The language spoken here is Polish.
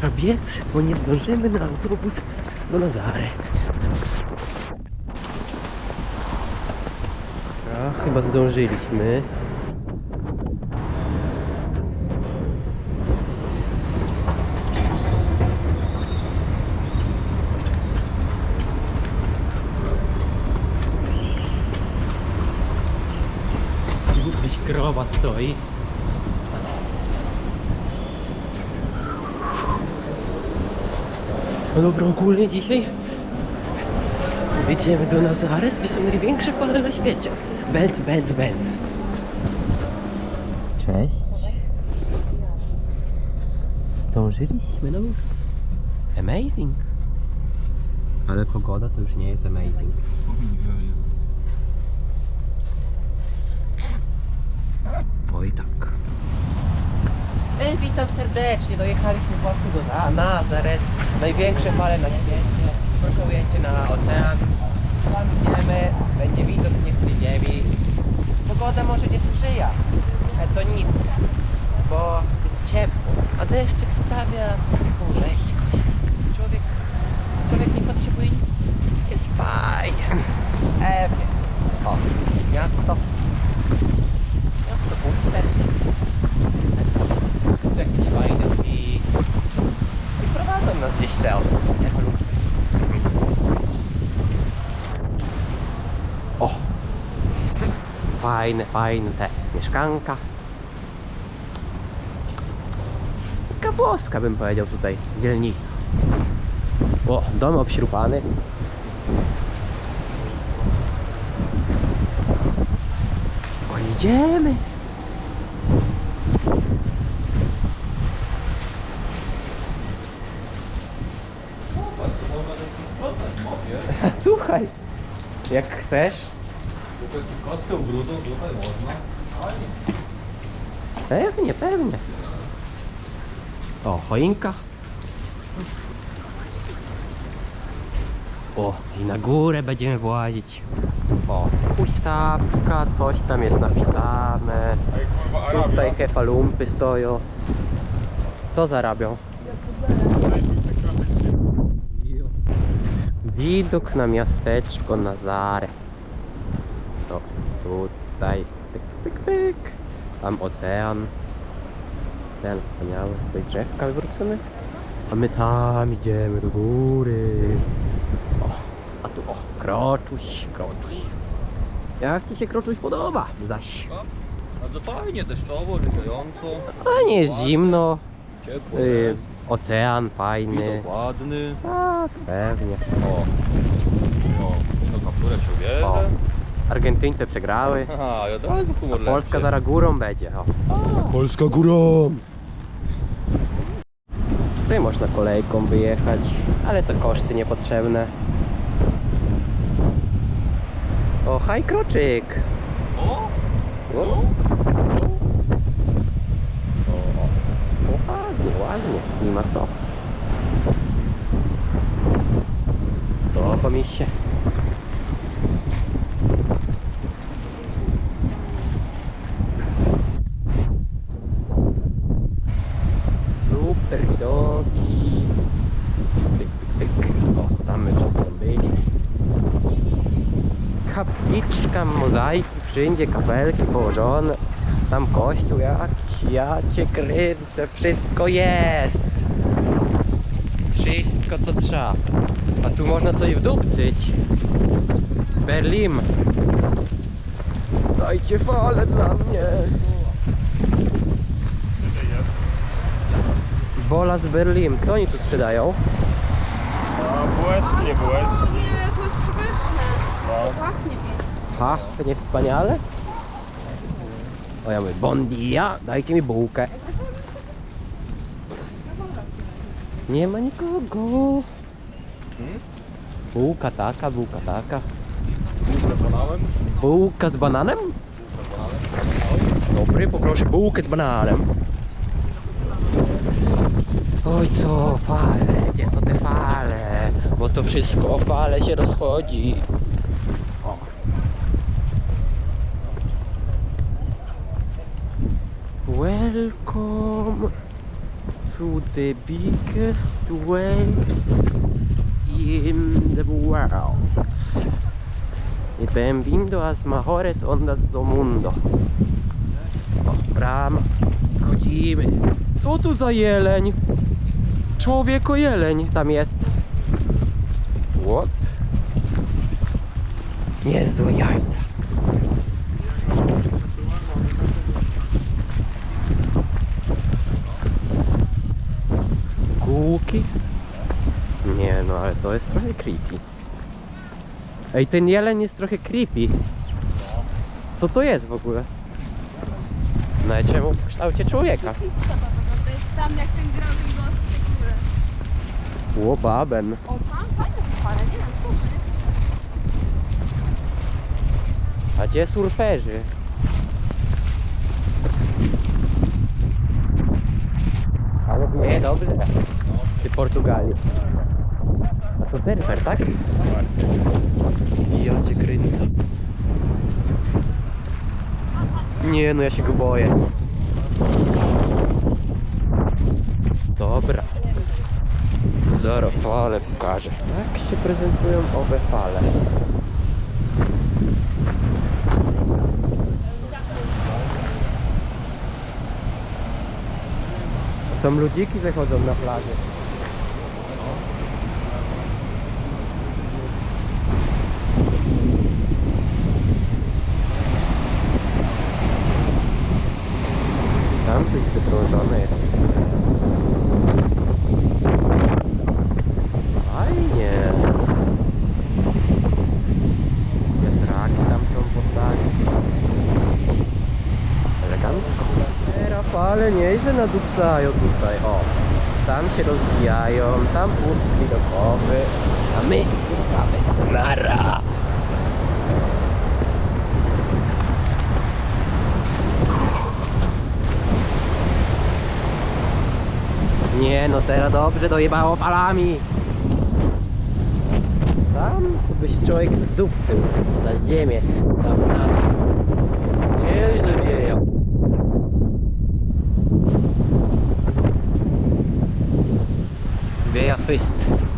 trzeba biec, bo nie zdążymy na autobus do Nazary. A, chyba zdążyliśmy. Gdzieś krowa stoi. No dobra, ogólnie dzisiaj jedziemy do Nazaret, gdzie są największe fale na świecie. Będ, będ, będ. Cześć. Dążyliśmy na bus. Amazing. Ale pogoda to już nie jest amazing. Oj tak. E, witam serdecznie, dojechaliśmy właśnie do Na- Nazaret. Największe fale na świecie. Prokujecie na ocean. Idziemy, będzie widok nie z tej ziemi. Pogoda może nie sprzyja, ale to nic, bo jest ciepło, a deszczyk sprawia taką rzeź. Człowiek, człowiek nie potrzebuje nic, jest fajnie. Pewnie. O, miasto. Miasto puste. Jakieś fajne i, i prowadzą nas gdzieś tam. O! Fajne, fajne te mieszkanka. Taka włoska bym powiedział tutaj, dzielnica. O, dom obśrupany. O, idziemy. Słuchaj, jak chcesz, Kostkę brudu tutaj można. Pewnie, pewnie. O, choinka. O, i na górę będziemy włazić. O, huśtawka, coś tam jest napisane. Tutaj hefalumpy stoją. Co zarabią? Widok na miasteczko Nazare. Tutaj, pyk, pyk, pyk. Tam ocean. Ocean wspaniały. Tutaj drzewka wywrócone. A my tam idziemy do góry. O, a tu o, kroczuś, kroczuś. Jak ci się kroczuś podoba? Zaś. Bardzo fajnie, deszczowo, żyjąco, A nie jest zimno. ciepło, Y, ocean fajny. ładny. Tak, pewnie. O, o, no kapturę się bierze. Argentyńcy przegrały. I od razu A humor Polska lepszy. zaraz górą będzie. O. Polska górą! Tutaj można kolejką wyjechać, ale to koszty niepotrzebne. O, haj kroczyk! O, O, o, o, ładnie, ładnie, nie ma co. Podoba mi się. Super widoki. Pyk, pyk, pyk. O, tam my przed chwilą byli. Kapliczka, mozaiki, wszędzie kapelki położone. Tam kościół jakiś, ja cię kręcę, wszystko jest. Wszystko co trzeba. A tu można coś wdupcyć. Berlin. Dajcie falę dla mnie. Bola z Berlin. Co oni tu sprzedają? A bułeczki, nie bułeczki. Nie, to jest przepyszne. Pięknie. Pachnie wspaniale. O ja mówię, bon dia, dajcie mi bułkę. Nie ma nikogo. Bułka taka, bułka taka. Bułka z bananem? Dobry, poproszę bułkę z bananem. Oj co, fale, gdzie są te fale? Bo to wszystko fale się rozchodzi. Welcome to the biggest waves in the world. Y benvindo a mejores ondas do mundo. O, brama. Wchodzimy. Co tu za jeleń? Człowieko jeleń tam jest. What? Niezłe jajca. Kółki? Nie no, ale to jest trochę creepy. Ej, ten jeleń jest trochę creepy. Co to jest w ogóle? No i czemu w kształcie człowieka? To jest tam jak ten gość górę. Łobaben. O tam fajne fale, nie wiem, super. A gdzie surferzy? Ale nie, dobrze. Ty Portugalii. A to surfer, tak? Ja cię kręcę. Nie no, ja się go boję. Dobra. Zero fale pokażę. Jak się prezentują owe fale? Tam ludziki zachodzą na plaży. Tam coś wydrążone jest. Fajnie. Wiatraki tam są poddani. Elegancko. Fale nieźle nadupcają tutaj, o. Tam się rozwijają, tam punkt widokowy, a my zwiedzamy Nara. Nie no, teraz dobrze dojebało falami. Tam to byś człowiek zdupcył na ziemię. Tam, tam. fist